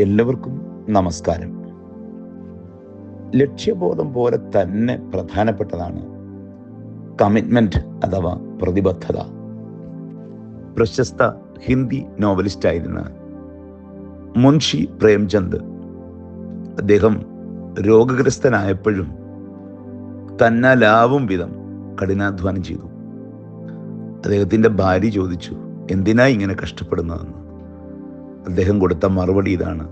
എല്ലാവർക്കും നമസ്കാരം. ലക്ഷ്യബോധം പോലെ തന്നെ പ്രധാനപ്പെട്ടതാണ് കമ്മിറ്റ്മെന്റ് അഥവാ പ്രതിബദ്ധത. പ്രശസ്ത ഹിന്ദി നോവലിസ്റ്റ് നോവലിസ്റ്റായിരുന്ന മുൻഷി പ്രേംചന്ദ് അദ്ദേഹം രോഗഗ്രസ്തനായപ്പോഴും തന്നാലാവും വിധം കഠിനാധ്വാനം ചെയ്തു. അദ്ദേഹത്തിന്റെ ഭാര്യ ചോദിച്ചു എന്തിനാ ഇങ്ങനെ കഷ്ടപ്പെടുന്നതെന്ന്? അദ്ദേഹം കൊടുത്ത മറുപടി ഇതാണ്.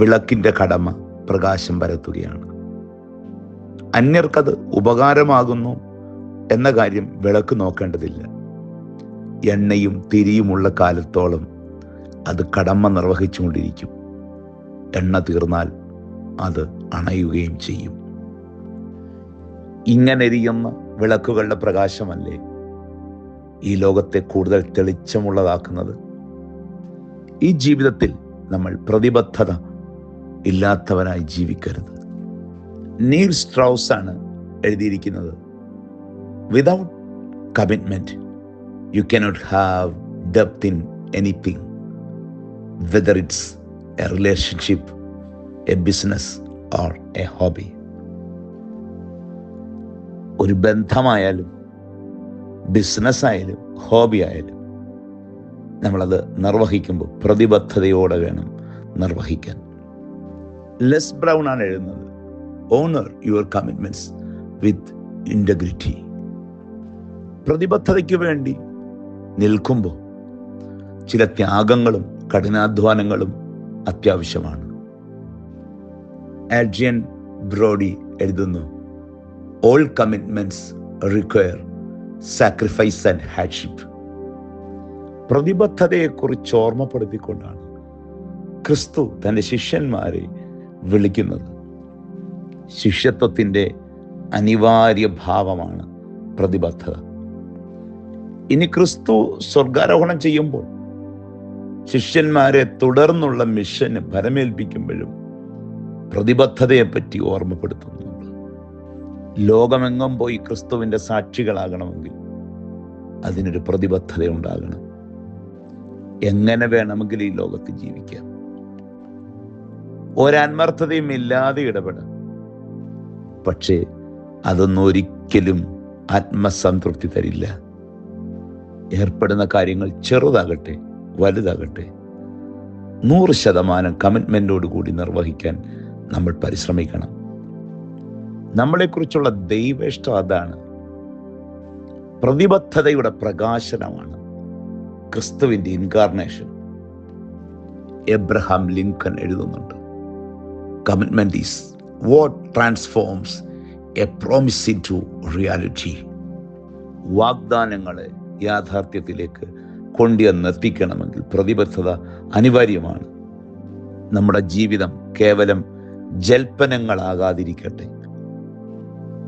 വിളക്കിന്റെ കടമ പ്രകാശം പരത്തുകയാണ്. അന്യർക്കത് ഉപകാരമാകുന്നു എന്ന കാര്യം വിളക്ക് നോക്കേണ്ടതില്ല. എണ്ണയും തിരിയുമുള്ള കാലത്തോളം അത് കടമ നിർവഹിച്ചുകൊണ്ടിരിക്കും. എണ്ണ തീർന്നാൽ അത് അണയുകയും ചെയ്യും. ഇങ്ങനെ എരിയുന്ന വിളക്കുകളുടെ പ്രകാശമല്ലേ ഈ ലോകത്തെ കൂടുതൽ തെളിച്ചമുള്ളതാക്കുന്നത്? ഈ ജീവിതത്തിൽ നമ്മൾ പ്രതിബദ്ധത ഇല്ലാത്തവരായി ജീവിക്കരുത്. നീൽ സ്ട്രൗസ് ആണ് എഴുതിയിരിക്കുന്നത്. Without commitment you cannot have depth in anything whether it's a relationship a business or a hobby ഒരു ബന്ധമായാലും ബിസിനസ് ആയാലും ഹോബി ആയാലും നമ്മളത് നിർവഹിക്കുമ്പോൾ പ്രതിബദ്ധതയോടെ വേണം നിർവഹിക്കാൻ. ലെസ് ബ്രൗൺ ആണ് എഴുതുന്നത്. Honour your commitments with integrity പ്രതിബദ്ധതയ്ക്ക് വേണ്ടി നിൽക്കുമ്പോൾ ചില ത്യാഗങ്ങളും കഠിനാധ്വാനങ്ങളും അത്യാവശ്യമാണ്. ആഡ്രിയൻ ബ്രോഡി എഴുതുന്നു all commitments require sacrifice and hardship പ്രതിബദ്ധതയെക്കുറിച്ച് ഓർമ്മപ്പെടുത്തിക്കൊണ്ടാണ് ക്രിസ്തു തന്റെ ശിഷ്യന്മാരെ വിളിക്കുന്നത്. ശിഷ്യത്വത്തിന്റെ അനിവാര്യ ഭാവമാണ് പ്രതിബദ്ധത. ഇനി ക്രിസ്തു സ്വർഗാരോഹണം ചെയ്യുമ്പോൾ ശിഷ്യന്മാരെ തുടർന്നുള്ള മിഷന് ഭരമേൽപ്പിക്കുമ്പോഴും പ്രതിബദ്ധതയെപ്പറ്റി ഓർമ്മപ്പെടുത്തുന്നു ലോകമെങ്ങും പോയി ക്രിസ്തുവിന്റെ സാക്ഷികളാകണമെങ്കിൽ അതിനൊരു പ്രതിബദ്ധത ഉണ്ടാകണം എങ്ങനെ വേണമെങ്കിൽ ഈ ലോകത്ത് ജീവിക്കാം. ഒരന്മർത്ഥതയും ഇല്ലാതെ ഇടപെടാം. പക്ഷേ അതൊന്നും ഒരിക്കലും ആത്മസംതൃപ്തി തരില്ല. ഏർപ്പെടുന്ന കാര്യങ്ങൾ ചെറുതാകട്ടെ വലുതാകട്ടെ. നൂറ് ശതമാനം കമ്മിറ്റ്മെന്റോട് കൂടി നിർവഹിക്കാൻ നമ്മൾ പരിശ്രമിക്കണം. നമ്മളെക്കുറിച്ചുള്ള ദൈവേഷ്ടം അതാണ്. പ്രതിബദ്ധതയുടെ പ്രകാശനമാണ്. ക്രിസ്തുവിന്റെ ഇൻകാർണേഷൻ എബ്രഹാം ലിങ്കൺ എഴുതുന്നുണ്ട്. Commitment is what transforms a promise into reality വാഗ്ദാനങ്ങളെ യാഥാർത്ഥ്യത്തിലേക്ക് കൊണ്ടുവന്നെത്തിക്കണമെങ്കിൽ പ്രതിബദ്ധത അനിവാര്യമാണ്. നമ്മുടെ ജീവിതം കേവലം ജൽപ്പനങ്ങളാകാതിരിക്കട്ടെ.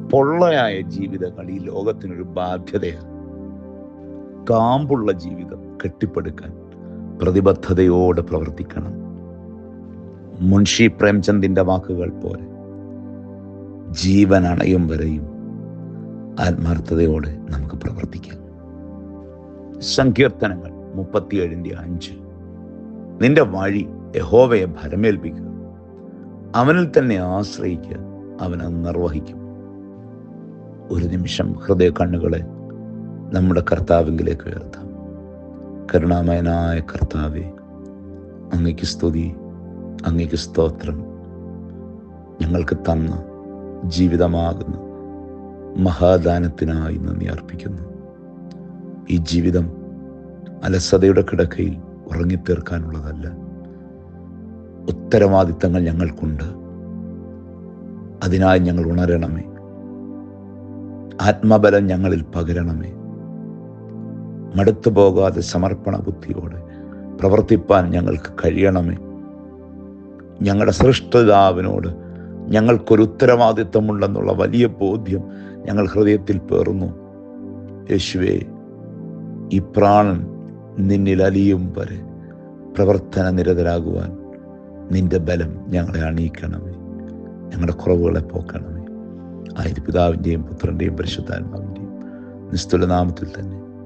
പൊള്ളയായ ജീവിതങ്ങൾ ഈ ലോകത്തിനൊരു ബാധ്യതയാണ്. കാമ്പുള്ള ജീവിതം കെട്ടിപ്പടുക്കാൻ പ്രതിബദ്ധതയോടെ പ്രവർത്തിക്കണം. മുൻഷി പ്രേംചന്ദിന്റെ വാക്കുകൾ പോലെ ജീവൻ അണയും വരെയും ആത്മാർത്ഥതയോടെ നമുക്ക് പ്രവർത്തിക്കാം. സങ്കീർത്തനങ്ങൾ മുപ്പത്തിയേഴിന്റെ അഞ്ച്. നിന്റെ വഴി യഹോവയെ ഭരമേൽപ്പിക്കുക. അവനിൽ തന്നെ ആശ്രയിക്കുക. അവനെ നിർവഹിക്കും. ഒരു നിമിഷം ഹൃദയ കണ്ണുകളെ നമ്മുടെ കർത്താവിങ്കിലേക്ക് ഉയർത്താം. കരുണാമയനായ കർത്താവെ അങ്ങയ്ക്ക് സ്തുതി അങ്ങയ്ക്ക് സ്തോത്രം. ഞങ്ങൾക്ക് തന്ന ജീവിതമാകുന്ന മഹാദാനത്തിനായി നന്ദി അർപ്പിക്കുന്നു. ഈ ജീവിതം അലസതയുടെ കിടക്കയിൽ ഉറങ്ങിത്തീർക്കാനുള്ളതല്ല. ഉത്തരവാദിത്തങ്ങൾ ഞങ്ങൾക്കുണ്ട്. അതിനായി ഞങ്ങൾ ഉണരണമേ. ആത്മബലം ഞങ്ങളിൽ പകരണമേ. മടുത്തു പോകാതെ സമർപ്പണ ബുദ്ധിയോടെ പ്രവർത്തിപ്പാൻ ഞങ്ങൾക്ക് കഴിയണമേ. ഞങ്ങളുടെ സൃഷ്ടിതാവിനോട് ഞങ്ങൾക്കൊരു ഉത്തരവാദിത്വമുണ്ടെന്നുള്ള വലിയ ബോധ്യം ഞങ്ങൾ ഹൃദയത്തിൽ പേറുന്നു. യേശുവേ ഈ പ്രാണൻ നിന്നിൽ അലിയും വരെ പ്രവർത്തന നിരതരാകുവാൻ നിന്റെ ബലം ഞങ്ങളെ അണിയിക്കണമേ. ഞങ്ങളുടെ കുറവുകളെ പോക്കണമേ. ആയത് പിതാവിന്റെയും പുത്രന്റെയും പരിശുദ്ധാത്മാവിന്റെയും നിസ്തുലനാമത്തിൽ തന്നെ.